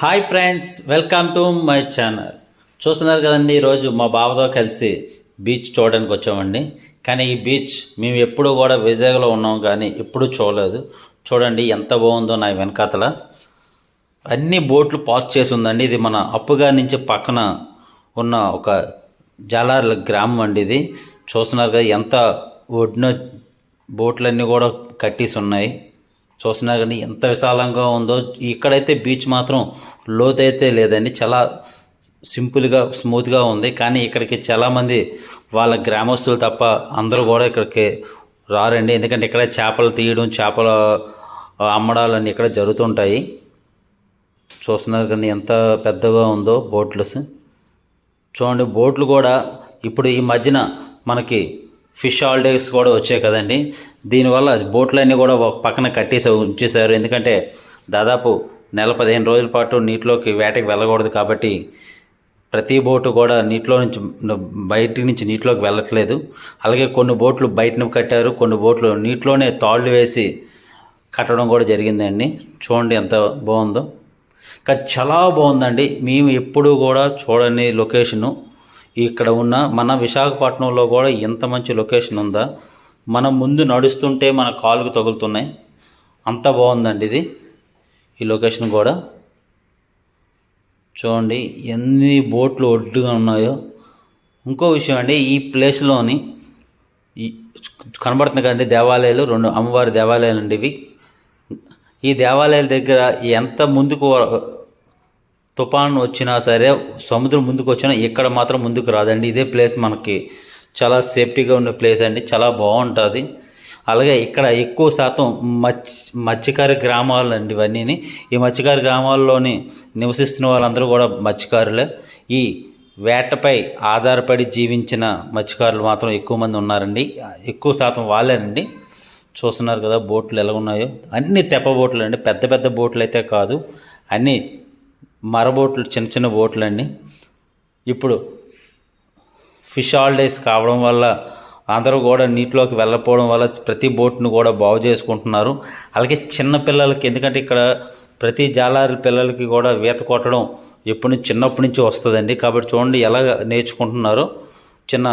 Hi friends welcome to my channel చూస్తున్నారు కదండి ఈరోజు మా బావతో కలిసి బీచ్ చూడడానికి వచ్చామండి. కానీ ఈ బీచ్ మేము ఎప్పుడూ కూడా విజయలో ఉన్నాం కానీ ఎప్పుడూ చూడలేదు. చూడండి ఎంత బాగుందో నా వెనకాతల. అన్ని బోట్లు పార్క్ చేసి ఉందండి. ఇది మన అప్పుగా నుంచి పక్కన ఉన్న ఒక జాలార్ల గ్రామం అండి ఇది. చూస్తున్నారు కదా ఎంత ఒడ్డున బోట్లన్నీ కూడా కట్టేసి ఉన్నాయి. చూస్తున్నారు కానీ ఎంత విశాలంగా ఉందో. ఇక్కడైతే బీచ్ మాత్రం లోతైతే లేదండి. చాలా సింపుల్గా స్మూత్గా ఉంది. కానీ ఇక్కడికి చాలామంది వాళ్ళ గ్రామస్తులు తప్ప అందరూ కూడా ఇక్కడికి రారండి. ఎందుకంటే ఇక్కడ చేపలు తీయడం చేపల అమ్మడాలన్నీ ఇక్కడ జరుగుతుంటాయి. చూస్తున్నారు కానీ ఎంత పెద్దగా ఉందో బోట్లస్. చూడండి బోట్లు కూడా ఇప్పుడు ఈ మధ్యన మనకి ఫిష్ హాలిడేస్ కూడా వచ్చాయి కదండి. దీనివల్ల బోట్లన్నీ కూడా ఒక పక్కన కట్టేసి ఉంచేశారు. ఎందుకంటే దాదాపు నెల పదిహేను రోజుల పాటు నీటిలోకి వేటకి వెళ్ళకూడదు కాబట్టి ప్రతి బోటు కూడా నీటిలో నుంచి బయట నుంచి నీటిలోకి వెళ్ళట్లేదు. అలాగే కొన్ని బోట్లు బయటను కట్టారు. కొన్ని బోట్లు నీటిలోనే తాళ్ళు వేసి కట్టడం కూడా జరిగిందండి. చూడండి ఎంత బాగుందో. కానీ చాలా బాగుందండి. మేము ఎప్పుడూ కూడా చూడని లొకేషను. ఇక్కడ ఉన్న మన విశాఖపట్నంలో కూడా ఎంత మంచి లొకేషన్ ఉందా? మనం ముందు నడుస్తుంటే మన కాలుకు తగులుతున్నాయి. అంత బాగుందండి ఇది. ఈ లొకేషన్ కూడా. చూడండి ఎన్ని బోట్లు ఒడ్డుగా ఉన్నాయో. ఇంకో విషయం అండి ఈ ప్లేస్లోని కనబడుతుంది కదండి దేవాలయాలు రెండు అమ్మవారి దేవాలయాలు అండి ఇవి. ఈ దేవాలయాల దగ్గర ఎంత ముందుకు తుఫాన్ వచ్చినా సరే సముద్రం ముందుకు వచ్చినా ఇక్కడ మాత్రం ముందుకు రాదండి. ఇదే ప్లేస్ మనకి చాలా సేఫ్టీగా ఉన్న ప్లేస్ అండి. చాలా బాగుంటుంది. అలాగే ఇక్కడ ఎక్కువ శాతం మత్స్ మత్స్యకారి గ్రామాలు అండి ఇవన్నీ ఈ మత్స్యకారి గ్రామాల్లోని నివసిస్తున్న వాళ్ళందరూ కూడా మత్స్యకారులే. ఈ వేటపై ఆధారపడి జీవించిన మత్స్యకారులు మాత్రం ఎక్కువ మంది ఉన్నారండి. ఎక్కువ శాతం వాళ్ళేనండి. చూస్తున్నారు కదా బోట్లు ఎలా ఉన్నాయో. అన్ని తెప్ప బోట్లు అండి పెద్ద పెద్ద బోట్లు అయితే కాదు. అన్నీ మరబోట్లు చిన్న చిన్న బోట్లు అండి ఇప్పుడు ఫిష్ హాలిడేస్ కావడం వల్ల అందరూ కూడా నీటిలోకి వెళ్ళకపోవడం వల్ల ప్రతి బోట్ను కూడా బాగు చేసుకుంటున్నారు. అలాగే చిన్న పిల్లలకి ఎందుకంటే ఇక్కడ ప్రతి జాలారి పిల్లలకి కూడా ఈత కొట్టడం ఎప్పటి నుంచి చిన్నప్పటి నుంచి వస్తుందండి. కాబట్టి చూడండి ఎలా నేర్చుకుంటున్నారో చిన్న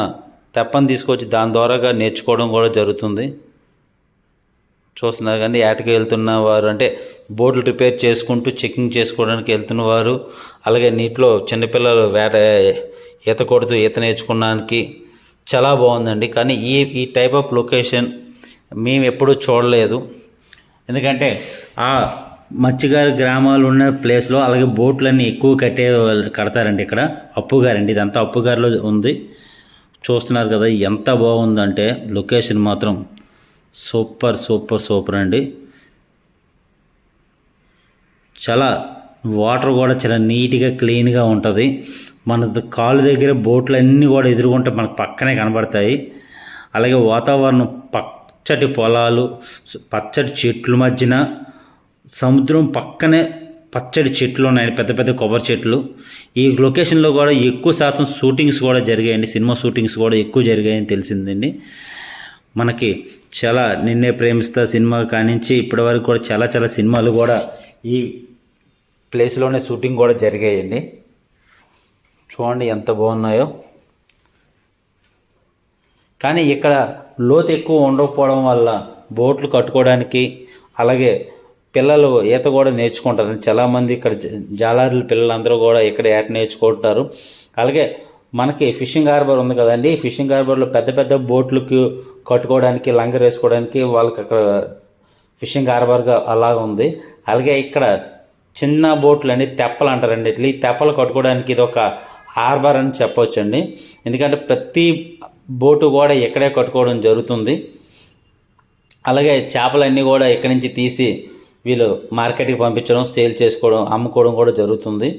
తెప్పని తీసుకొచ్చి దాని ద్వారాగా నేర్చుకోవడం కూడా జరుగుతుంది. చూస్తున్నారు కానీ ఏటకి వెళ్తున్న వారు అంటే బోట్లు రిపేర్ చేసుకుంటూ చెకింగ్ చేసుకోవడానికి వెళ్తున్న వారు అలాగే నీటిలో చిన్నపిల్లలు వేట ఈత కొడుతూ ఈత నేర్చుకోవడానికి చాలా బాగుందండి. కానీ ఈ ఈ టైప్ ఆఫ్ లొకేషన్ మేము ఎప్పుడూ చూడలేదు. ఎందుకంటే ఆ మత్స్యగారి గ్రామాలు ఉన్న ప్లేస్లో అలాగే బోట్లన్నీ ఎక్కువ కట్టే కడతారండి ఇక్కడ. అప్పుగారండి ఇదంతా అప్పుగారిలో ఉంది. చూస్తున్నారు కదా ఎంత బాగుందంటే లొకేషన్ మాత్రం సూపర్ సూపర్ సూపర్ అండి. చాలా వాటర్ కూడా చాలా నీట్గా క్లీన్గా ఉంటుంది. మన కాలు దగ్గర బోట్లు అన్నీ కూడా ఎదురుకుంటే మనకు పక్కనే కనబడతాయి. అలాగే వాతావరణం పచ్చటి పొలాలు పచ్చటి చెట్ల మధ్యన సముద్రం పక్కనే పచ్చడి చెట్లు ఉన్నాయి పెద్ద పెద్ద కొబ్బరి చెట్లు. ఈ లొకేషన్లో కూడా ఎక్కువ శాతం షూటింగ్స్ కూడా జరిగాయండి. సినిమా షూటింగ్స్ కూడా ఎక్కువ జరిగాయని తెలిసిందండి. మనకి చాలా నిన్నే ప్రేమిస్తా సినిమా కానించి ఇప్పటి వరకు కూడా చాలా చాలా సినిమాలు కూడా ఈ ప్లేస్లోనే షూటింగ్ కూడా జరిగాయండి. చూడండి ఎంత బాగున్నాయో. కానీ ఇక్కడ లోతు ఎక్కువ ఉండకపోవడం వల్ల బోట్లు కట్టుకోవడానికి అలాగే పిల్లలు ఈత కూడా నేర్చుకుంటారు. చాలామంది ఇక్కడ జాలారుల పిల్లలందరూ కూడా ఇక్కడ ఏట నేర్చుకుంటారు అలాగే మనకి ఫిషింగ్ హార్బర్ ఉంది కదండి. ఫిషింగ్ హార్బర్లో పెద్ద పెద్ద బోట్లకు కట్టుకోవడానికి లంగర్ వేసుకోవడానికి వాళ్ళకి అక్కడ ఫిషింగ్ హార్బర్గా అలా ఉంది. అలాగే ఇక్కడ చిన్న బోట్లు అండి తెప్పలు అంటారండి. ఇట్లా ఈ తెప్పలు కట్టుకోవడానికి ఇది ఒక హార్బర్ అని చెప్పొచ్చండి. ఎందుకంటే ప్రతి బోటు కూడా ఇక్కడే కట్టుకోవడం జరుగుతుంది. అలాగే చేపలన్నీ కూడా ఇక్కడి నుంచి తీసి వీళ్ళు మార్కెట్కి పంపించడం సేల్ చేసుకోవడం అమ్ముకోవడం కూడా జరుగుతుంది.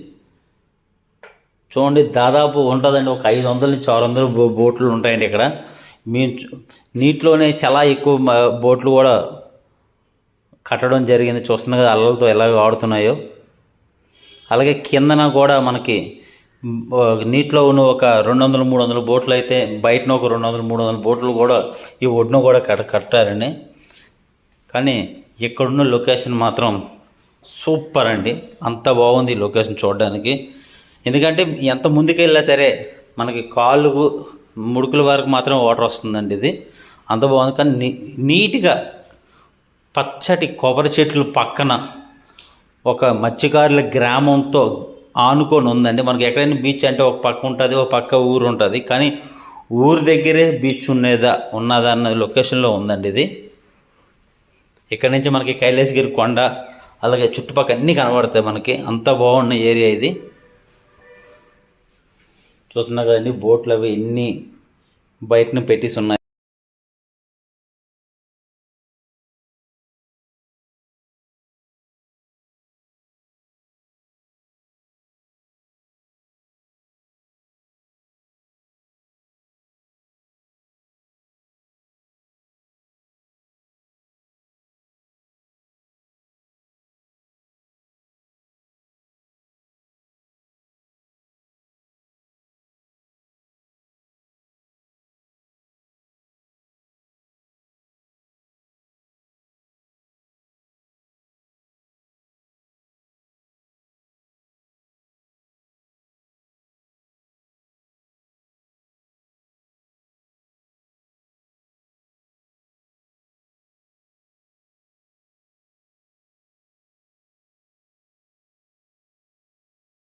చూడండి దాదాపు ఉంటుందండి ఒక ఐదు వందల నుంచి ఆరు వందల బో బోట్లు ఉంటాయండి ఇక్కడ. మీ నీటిలోనే చాలా ఎక్కువ బోట్లు కూడా కట్టడం జరిగింది. చూస్తున్నా కదా అలలతో ఎలా ఆడుతున్నాయో. అలాగే కిందన కూడా మనకి నీటిలో ఉన్న ఒక రెండు వందలు మూడు వందల బోట్లు అయితే బయటన ఒక రెండు వందలు మూడు వందల బోట్లు కూడా ఈ ఒడ్డున కూడా కట్ట కట్టారండి. కానీ ఇక్కడున్న లొకేషన్ మాత్రం సూపర్ అండి. అంత బాగుంది ఈ లొకేషన్ చూడడానికి. ఎందుకంటే ఎంత ముందుకెళ్ళినా సరే మనకి కాళ్ళు ముడుకుల వరకు మాత్రం వాటర్ వస్తుందండి ఇది. అంత బాగుంది. కానీ నీ నీట్గా పచ్చటి కొబ్బరి చెట్లు పక్కన ఒక మత్స్యకారుల గ్రామంతో ఆనుకొని ఉందండి. మనకి ఎక్కడైనా బీచ్ అంటే ఒక పక్క ఉంటుంది ఒక పక్క ఊరు ఉంటుంది. కానీ ఊరు దగ్గరే బీచ్ ఉన్నదా ఉన్నదా అన్న లొకేషన్లో ఉందండి ఇది. ఇక్కడ నుంచి మనకి కైలాసగిరి కొండ అలాగే చుట్టుపక్కల అన్నీ కనబడతాయి మనకి. అంత బాగున్న ఏరియా ఇది. చూస్తున్నా కదండి బోట్లు అవి ఎన్ని బయటను పెట్టేసి ఉన్నాయి.